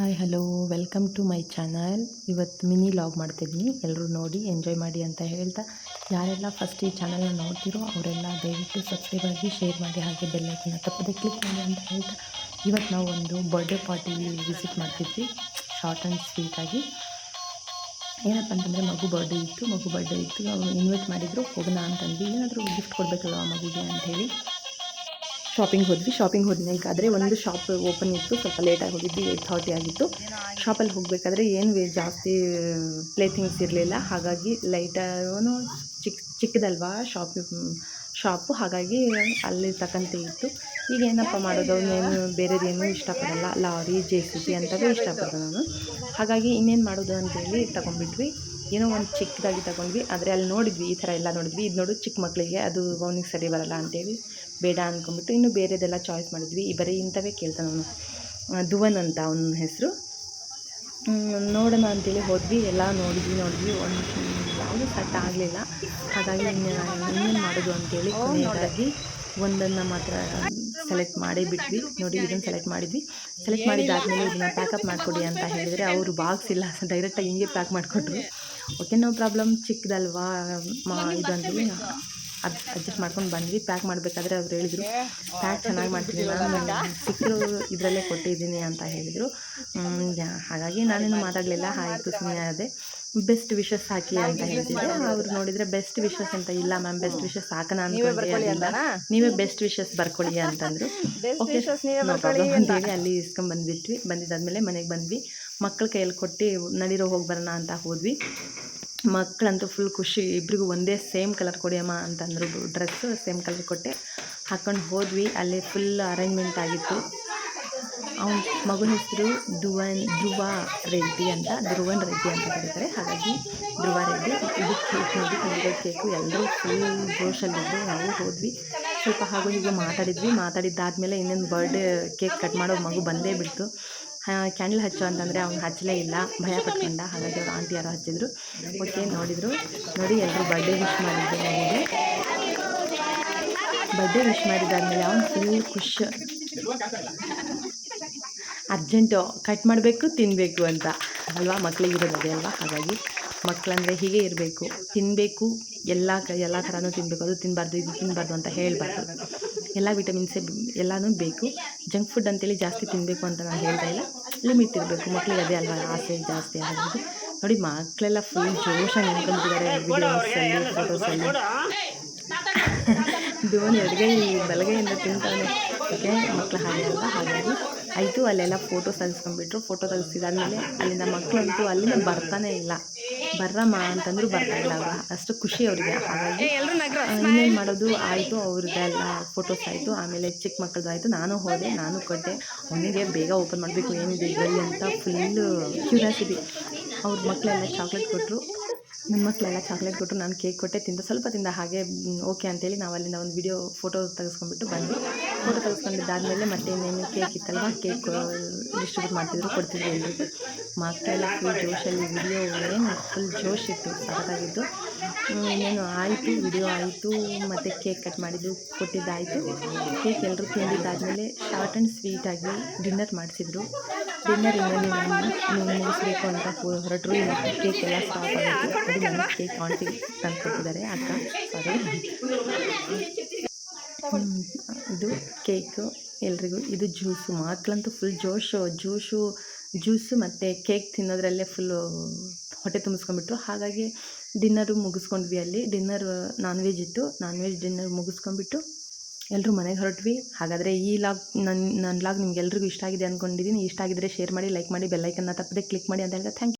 Hi hello welcome to my channel ಇವತ್ತು mini vlog ಮಾಡ್ತಿದ್ದೀನಿ ಎಲ್ಲರೂ ನೋಡಿ ಎಂಜಾಯ್ ಮಾಡಿ ಅಂತ ಹೇಳ್ತಾ. ಯಾರೆಲ್ಲ ಫಸ್ಟ್ ಈ ಚಾನಲ್ನ ನೋಡ್ತಿರೋ, ಅವರೆಲ್ಲ ದಯವಿಟ್ಟು ಸಬ್ಸ್ಕ್ರೈಬ್ ಆಗಿ ಶೇರ್ ಮಾಡಿ, ಹಾಗೆ ಬೆಲ್ಲೈಕನ್ನ ತಪ್ಪದೆ ಕ್ಲಿಕ್ ಮಾಡಿ ಅಂತ ಹೇಳ್ತಾ. ಇವತ್ತು ನಾವು ಒಂದು ಬರ್ಡೇ ಪಾರ್ಟಿ ವಿಸಿಟ್ ಮಾಡ್ತಿದ್ವಿ. ಶಾರ್ಟ್ ಆ್ಯಂಡ್ ಸ್ವೀಟಾಗಿ ಏನಪ್ಪ ಅಂತಂದರೆ, ಮಗು ಬರ್ಡೇ ಇತ್ತು. ಮಗು ಬರ್ಡೇ ಇತ್ತು. ಇನ್ವೈಟ್ ಮಾಡಿದರು. ಹೋಗೋಣ ಅಂತಂದು ಏನಾದರೂ ಗಿಫ್ಟ್ ಆ ಮಗುಗೆ ಅಂಥೇಳಿ ಶಾಪಿಂಗ್ ಹೋದ್ವಿ. ಶಾಪಿಂಗ್ ಹೋದ್ಬೇಕಾದ್ರೆ ಒಂದು ಶಾಪ್ ಓಪನ್ ಇತ್ತು. ಸ್ವಲ್ಪ ಲೇಟಾಗಿ ಹೋಗಿದ್ವಿ. ಏಯ್ಟ್ ಥರ್ಟಿ ಆಗಿತ್ತು. ಶಾಪಲ್ಲಿ ಹೋಗಬೇಕಾದ್ರೆ ಏನು ಜಾಸ್ತಿ ಪ್ಲೇ ಥಿಂಗ್ಸ್ ಇರಲಿಲ್ಲ. ಹಾಗಾಗಿ ಲೈಟನು ಚಿಕ್ಕ ಚಿಕ್ಕದಲ್ವಾ ಶಾಪ್ ಶಾಪು ಹಾಗಾಗಿ ಅಲ್ಲಿ ತಕ್ಕಂತೆ ಇತ್ತು. ಈಗ ಏನಪ್ಪ ಮಾಡೋದು? ಅವನೇನು ಬೇರೆದೇನು ಇಷ್ಟಪಡಲ್ಲ. ಲಾರಿ ಜೆ ಸಿ ಬಿ ಅಂತವೇ ಇಷ್ಟಪಡೋದು ನಾನು ಹಾಗಾಗಿ ಇನ್ನೇನು ಮಾಡೋದು ಅಂತೇಳಿ ತಗೊಂಡ್ಬಿಟ್ವಿ. ಏನೋ ಒಂದು ಚಿಕ್ಕದಾಗಿ ತಗೊಂಡ್ವಿ. ಆದರೆ ಅಲ್ಲಿ ನೋಡಿದ್ವಿ ಈ ಥರ ಎಲ್ಲ ನೋಡಿದ್ವಿ. ಇದು ನೋಡು ಚಿಕ್ಕ ಮಕ್ಕಳಿಗೆ ಅದು ಅವನಿಗೆ ಸರಿ ಬರಲ್ಲ ಅಂತೇಳಿ ಬೇಡ ಅಂದ್ಕೊಂಬಿಟ್ಟು ಇನ್ನು ಬೇರೆದೆಲ್ಲ ಚಾಯ್ಸ್ ಮಾಡಿದ್ವಿ. ಈ ಬರೀ ಇಂಥವೇ ಕೇಳ್ತಾನವನು ಧುವನ್ ಅಂತ ಅವನ ಹೆಸರು. ನೋಡೋಣ ಅಂತೇಳಿ ಹೋದ್ವಿ. ಎಲ್ಲ ನೋಡಿದ್ವಿ ನೋಡಿದ್ವಿ. ಒಂದು ಯಾವುದೂ ಸಟ್ ಆಗಲಿಲ್ಲ. ಹಾಗಾಗಿ ಇನ್ನೇನು ಮಾಡೋದು ಅಂತೇಳಿ ಕೊನೆಯದಾಗಿ ಒಂದನ್ನು ಮಾತ್ರ ಸೆಲೆಕ್ಟ್ ಮಾಡಿ ಬಿಟ್ವಿ. ನೋಡಿ ಇದನ್ನು ಸೆಲೆಕ್ಟ್ ಮಾಡಿದ್ವಿ. ಸೆಲೆಕ್ಟ್ ಮಾಡಿದ್ದಾದಮೇಲೆ ಇದನ್ನು ಪ್ಯಾಕಪ್ ಮಾಡಿಕೊಡಿ ಅಂತ ಹೇಳಿದರೆ ಅವರು ಬಾಕ್ಸ್ ಇಲ್ಲ. ಡೈರೆಕ್ಟಾಗಿ ಹಿಂಗೆ ಪ್ಯಾಕ್ ಮಾಡಿಕೊಟ್ರು. ಓಕೆ ನೋ ಪ್ರಾಬ್ಲಮ್ ಚಿಕ್ಕದಲ್ವಾ ಮಾ ಅದು ಅಡ್ಜಸ್ಟ್ ಮಾಡ್ಕೊಂಡು ಬಂದ್ವಿ. ಪ್ಯಾಕ್ ಮಾಡಬೇಕಾದ್ರೆ ಅವ್ರು ಹೇಳಿದರು ಪ್ಯಾಕ್ ಚೆನ್ನಾಗಿ ಮಾಡ್ತೀನಿ ನಾನು ಸಿಕ್ಕಿರೋ ಇದರಲ್ಲೇ ಕೊಟ್ಟಿದ್ದೀನಿ ಅಂತ ಹೇಳಿದರು. ಹಾಗಾಗಿ ನಾನೇನು ಮಾತಾಡಲಿಲ್ಲ. ಆಯಿತು ಸುಮ್ಮನೆ ಅದೇ. ಬೆಸ್ಟ್ ವಿಶಸ್ ಹಾಕಿ ಅಂತ ಹೇಳ್ತಿದ್ದೆ. ಅವ್ರು ನೋಡಿದರೆ ಬೆಸ್ಟ್ ವಿಶಸ್ ಅಂತ ಇಲ್ಲ ಮ್ಯಾಮ್ ಬೆಸ್ಟ್ ವಿಶಸ್ ಹಾಕೋಣ ಅಂತ ನೀವೇ ಬೆಸ್ಟ್ ವಿಶಸ್ ಬರ್ಕೊಳ್ಳಿ ಅಂತಂದರು. ಓಕೆ ಅಂತ ಹೇಳಿ ಅಲ್ಲಿ ಇಸ್ಕೊಂಡು ಬಂದ್ಬಿಟ್ವಿ. ಬಂದಿದ್ದಾದ್ಮೇಲೆ ಮನೆಗೆ ಬಂದ್ವಿ. ಮಕ್ಕಳ ಕೈಯಲ್ಲಿ ಕೊಟ್ಟು ನಡಿರೋ ಹೋಗಿ ಬರೋಣ ಅಂತ ಹೋದ್ವಿ. ಮಕ್ಕಳಂತೂ ಫುಲ್ ಖುಷಿ. ಇಬ್ಬರಿಗೂ ಒಂದೇ ಸೇಮ್ ಕಲರ್ ಕೊಡಿಯಮ್ಮ ಅಂತಂದರು ಡ್ರೆಸ್ಸು ಸೇಮ್ ಕಲರ್ ಕೊಟ್ಟೆ. ಹಾಕ್ಕೊಂಡು ಹೋದ್ವಿ. ಅಲ್ಲಿ ಫುಲ್ ಅರೇಂಜ್ಮೆಂಟ್ ಆಗಿತ್ತು. ಅವನ ಮಗನ ಹೆಸರು ಧುವನ್ ಧ್ರುವ ರೆಡ್ಡಿ ಅಂತ. ಧ್ರುವನ್ ರೆಡ್ಡಿ ಅಂತ ಕರೀತಾರೆ. ಹಾಗಾಗಿ ಧ್ರುವ ರೆಡ್ಡಿ. ಇದು ಕೇಕ್ ನೋಡಿ, ತಂದಿರೋ ಕೇಕು ಎಲ್ಲರೂ ಫುಲ್ ಜೋಶಲ್ಲಿದ್ದರು ನಾವು ಹೋದ್ವಿ. ಸ್ವಲ್ಪ ಹಾಗೂ ಹೀಗೆ ಮಾತಾಡಿದ್ವಿ. ಮಾತಾಡಿದ್ದಾದಮೇಲೆ ಇನ್ನೊಂದು ಬರ್ಡೇ ಕೇಕ್ ಕಟ್ ಮಾಡೋ ಮಗು ಬಂದೇ ಬಿಡ್ತು. ಕ್ಯಾಂಡಲ್ ಹಚ್ಚು ಅಂತಂದರೆ ಅವ್ನು ಹಚ್ಚಲೇ ಇಲ್ಲ. ಭಯ ಪಟ್ಕೊಂಡ. ಹಾಗಾಗಿ ಅವ್ರು ಆಂಟಿ ಯಾರೋ ಹಚ್ಚಿದ್ರು. ಓಕೆ, ನೋಡಿದರು. ನೋಡಿ ಎಲ್ಲರೂ ಬರ್ಡೇ ವಿಶ್ ಮಾಡಿದ್ದೆ ನನಗೆ ಬರ್ಡೇ ವಿಶ್ ಮಾಡಿದ್ದಾದ್ಮೇಲೆ ಅವ್ನು ಫುಲ್ ಖುಷಿ. ಅರ್ಜೆಂಟು ಕಟ್ ಮಾಡಬೇಕು ತಿನ್ನಬೇಕು ಅಂತ. ಅಲ್ವಾ? ಮಕ್ಳಿಗೆ ಇರೋದು ಅಲ್ವಾ? ಹಾಗಾಗಿ ಮಕ್ಕಳಂದರೆ ಹೀಗೆ ಇರಬೇಕು. ತಿನ್ನಬೇಕು ಎಲ್ಲ ಎಲ್ಲ ಥರನೂ ತಿನ್ನಬೇಕು ಅದು ತಿನ್ನಬಾರ್ದು ಇದು ತಿನ್ನಬಾರ್ದು ಅಂತ ಹೇಳಬಾರ್ದು. ಎಲ್ಲ ವಿಟಮಿನ್ಸೇ ಎಲ್ಲನೂ ಬೇಕು. ಜಂಕ್ ಫುಡ್ ಅಂತೇಳಿ ಜಾಸ್ತಿ ತಿನ್ನಬೇಕು ಅಂತ ನಾನು ಹೇಳ್ತಾ ಇಲ್ಲ. ಲಿಮಿಟ್ ಇರಬೇಕು. ಮಕ್ಕಳಿಗೆ ಅದೇ ಅಲ್ವಾ? ಆಸೆ ಜಾಸ್ತಿ ಆಗೋದು. ನೋಡಿ ಮಕ್ಕಳೆಲ್ಲ ಫುಲ್ ಜೋಶಾಗಿ ನಿಂತ್ಕೊಂಡಿದ್ದಾರೆ. ವಿಡಿಯೋಸಲ್ಲಿ ಫೋಟೋಸಲ್ಲಿ ಧೋನಿ ಅಡುಗೆ ಬಲಗೈಯಿಂದ ತಿಂತಾನೆ. ಓಕೆ? ಮಕ್ಕಳು ಹಾಗೆ ಅಲ್ಲ ಹಾಗಾಗಿ ಆಯಿತು, ಅಲ್ಲೆಲ್ಲ ಫೋಟೋ ತೆಗೆಸ್ಕೊಂಡ್ಬಿಟ್ರು. ಫೋಟೋ ತೆಗೆಸಿದಾದ್ಮೇಲೆ ಅಲ್ಲಿಂದ ಮಕ್ಕಳಂತೂ ಅಲ್ಲಿಂದ ಬರ್ತಾನೆ ಇಲ್ಲ. ಬರ್ರಮ್ಮ ಅಂತಂದ್ರು ಬರ್ತಾ ಇಲ್ಲ ಅವ್ರು ಅಷ್ಟು ಖುಷಿ ಅವರಿಗೆ. ಹಾಗಾಗಿ ಇನ್ನೇನು ಮಾಡೋದು ಆಯಿತು ಅವ್ರದ್ದೆಲ್ಲ ಫೋಟೋಸ್ ಆಯಿತು ಆಮೇಲೆ ಚಿಕ್ಕ ಮಕ್ಕಳದ್ದು ಆಯಿತು. ನಾನು ಹೋದೆ ನಾನು ಕೊಟ್ಟೆ. ಅವನಿಗೆ ಬೇಗ ಓಪನ್ ಮಾಡಬೇಕು ಏನಿದೆ ಇದರಲ್ಲಿ ಅಂತ ಫುಲ್ಲು ಕ್ಯೂರಿಯಾಸಿಟಿ ಅವ್ರ ಮಕ್ಕಳೆಲ್ಲ ಚಾಕ್ಲೇಟ್ ಕೊಟ್ಟರು ನನ್ನ ಮಕ್ಕಳೆಲ್ಲ ಚಾಕ್ಲೇಟ್ ಕೊಟ್ಟರು ನಾನು ಕೇಕ್ ಕೊಟ್ಟೆ, ತಿಂದು ಸ್ವಲ್ಪ ತಿಂದ ಹಾಗೆ ಓಕೆ ಅಂತೇಳಿ ನಾವು ಅಲ್ಲಿಂದ ಒಂದು ವಿಡಿಯೋ ಫೋಟೋ ತೆಗೆಸ್ಕೊಂಡ್ಬಿಟ್ಟು ಬಂದ್ವಿ. ಫೋಟೋ ತೆಗೆಸ್ಕೊಂಡಿದ್ದಾದಮೇಲೆ ಮತ್ತೆ ಇನ್ನೇನು ಕೇಕ್ ಇತ್ತಲ್ವ? ಕೇಕ್ ಡಿಸ್ಟ್ರಿಬ್ಯೂಟ್ ಮಾಡ್ತಿದ್ರು, ಕೊಡ್ತಿದ್ರು ಎಲ್ರಿಗೂ. ಮಕ್ಕಳೆಲ್ಲ ಫುಲ್ ಜೋಶಲ್ಲಿ ವಿಡಿಯೋ ಏನು ಫುಲ್ ಜೋಶ್ ಇತ್ತು ಸಖತ್ತಾಗಿದ್ದು ಇನ್ನೇನು ಆಯಿತು ವಿಡಿಯೋ ಆಯಿತು, ಮತ್ತು ಕೇಕ್ ಕಟ್ ಮಾಡಿದ್ದು, ಕೊಟ್ಟಿದ್ದಾಯಿತು. ಕೇಕ್ ಎಲ್ಲರೂ ತಿಂದಿದ್ದಾದಮೇಲೆ ಶಾರ್ಟ್ ಆ್ಯಂಡ್ ಸ್ವೀಟಾಗಿ ಡಿನ್ನರ್ ಮಾಡಿಸಿದ್ರು. ಡಿನ್ನರ್ ಇನ್ನೇನು ಮುಗಿಸ್ಬೇಕು ಅಂತ ಹೊರಟರು ಕೇಕ್ ಎಲ್ಲ ಸ್ಟಾಪ್ ನನಗೆ ಕೇಕ್ ಆಂಟಿ ತಂದು ಕೊಟ್ಟಿದ್ದಾರೆ ಅಕ್ಕ ಸಾರಿ ಇದು ಕೇಕು ಎಲ್ರಿಗೂ. ಇದು ಜ್ಯೂಸು. ಮಕ್ಕಳಂತೂ ಫುಲ್ ಜೋಶು ಜ್ಯೂಸು ಜ್ಯೂಸು ಮತ್ತು ಕೇಕ್ ತಿನ್ನೋದ್ರಲ್ಲೇ ಫುಲ್ಲು ಹೊಟ್ಟೆ ತುಂಬಿಸ್ಕೊಂಡ್ಬಿಟ್ರು. ಹಾಗಾಗಿ ಡಿನ್ನರು ಮುಗಿಸ್ಕೊಂಡ್ವಿ ಅಲ್ಲಿ. ಡಿನ್ನರ್ ನಾನ್ ವೆಜ್ ಇತ್ತು. ನಾನ್ ವೆಜ್ ಡಿನ್ನರ್ ಮುಗಿಸ್ಕೊಂಡ್ಬಿಟ್ಟು ಎಲ್ಲರೂ ಮನೆಗೆ ಹೊರಟ್ವಿ. ಹಾಗಾದರೆ ಈ ಲಾಗ್ ನನ್ನ ನನ್ನ ಲಾಗ್ ನಿಮ್ಗೆಲ್ರಿಗೂ ಇಷ್ಟ ಆಗಿದೆ ಅಂದ್ಕೊಂಡಿದ್ದೀನಿ ಇಷ್ಟ ಆಗಿದ್ರೆ ಶೇರ್ ಮಾಡಿ ಲೈಕ್ ಮಾಡಿ ಬೆಲ್ಲೈಕನ್ನ ತಪ್ಪದೆ ಕ್ಲಿಕ್ ಮಾಡಿ ಅಂತ ಹೇಳಿದ್ರೆ ಥ್ಯಾಂಕ್ ಯು